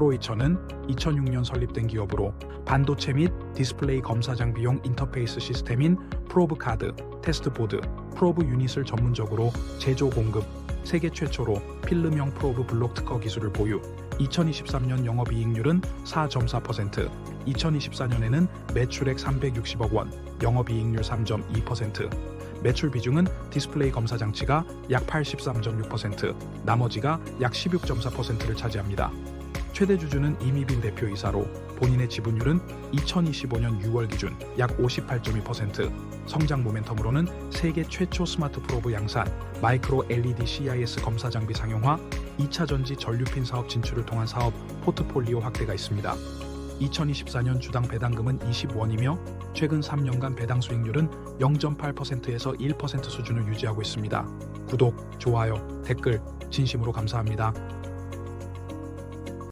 프로이처는 2006년 설립된 기업으로 반도체 및 디스플레이 검사장 비용 인터페이스 시스템인 프로브 카드, 테스트 보드, 프로브 유닛을 전문적으로 제조 공급, 세계 최초로 필름형 프로브 블록 특허 기술을 보유. 2023년 영업이익률은 4.4%, 2024년에는 매출액 360억 원, 영업이익률 3.2%, 매출 비중은 디스플레이 검사 장치가 약 83.6%, 나머지가 약 16.4%를 차지합니다. 최대 주주는 이미빈 대표이사로 본인의 지분율은 2025년 6월 기준 약 58.2%, 성장 모멘텀으로는 세계 최초 스마트 프로브 양산, 마이크로 LED CIS 검사 장비 상용화, 2차 전지 전류핀 사업 진출을 통한 사업 포트폴리오 확대가 있습니다. 2024년 주당 배당금은 20원이며 최근 3년간 배당 수익률은 0.8%에서 1% 수준을 유지하고 있습니다. 구독, 좋아요, 댓글 진심으로 감사합니다.